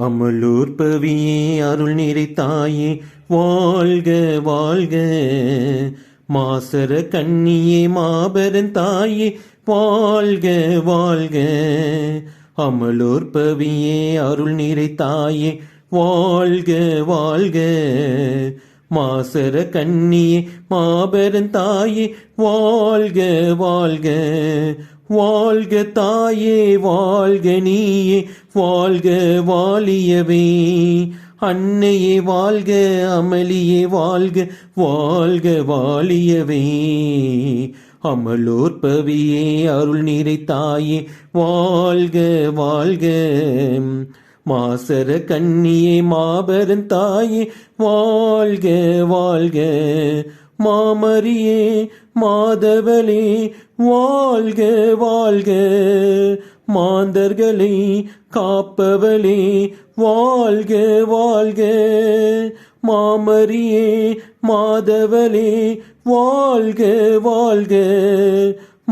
அமலூர்பவியே அருள் நிறை தாயே வாழ்க வாழ்க. மாசர கண்ணியே மாபெரும் தாயே வாழ்க வாழ்க. அமலூர்பவியே அருள் நிறை தாயே வாழ்க வாழ்க. மாசர கண்ணியே மாபெரும் தாயே வாழ்க வாழ்க. வாழ்க தாயே வாழ்க நீயே வாழ்க வாலியவே. அன்னையே வாழ்க அமளியே வாழ்க வாழ்க வாலியவே. அமலோர் பவியே அருள் நீரை தாயே வாழ்க வாழ்க. மாசர கண்ணியே மாபெரும் தாயே வாழ்க வாழ்க. மாமரியே மாதவலே வாழ்க வாழ்க. மாந்தர்களை காப்பவளே வாழ்க வாழ்க. மாமரியே மாதவலே வாழ்க வாழ்க.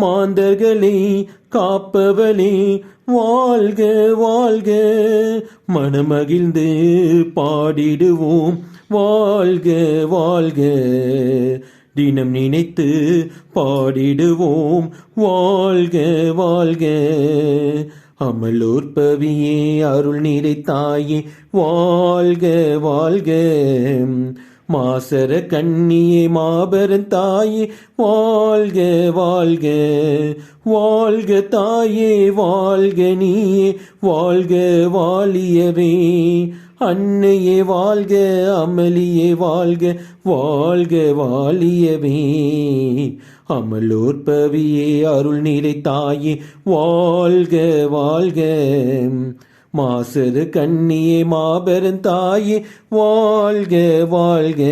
மாந்தர்களை காப்பவளே வாழ்க வாழ்க. மனமகிழ்ந்து பாடிடுவோம். வாழ்க வாழ்க. தினம் நினைத்து பாடிடுவோம். வாழ்க வாழ்க. அமலூர் பவியே அருள் நிறை தாயே. வாழ்க வாழ்க. மாசர கண்ணியே மாபெரும் தாயே. வாழ்க வாழ்க. வாழ்க தாயே வாழ்க நீயே. வாழ்க வாலியவே. அன்னையே வாழ்க அமளியே வாழ்க வாழ்க வாலியவே. அமலோர் பவியே அருள் நிறை தாயே வாழ்க வாழ்க. மாசரு கண்ணியே மாபெரும் தாயே வாழ்க வாழ்க.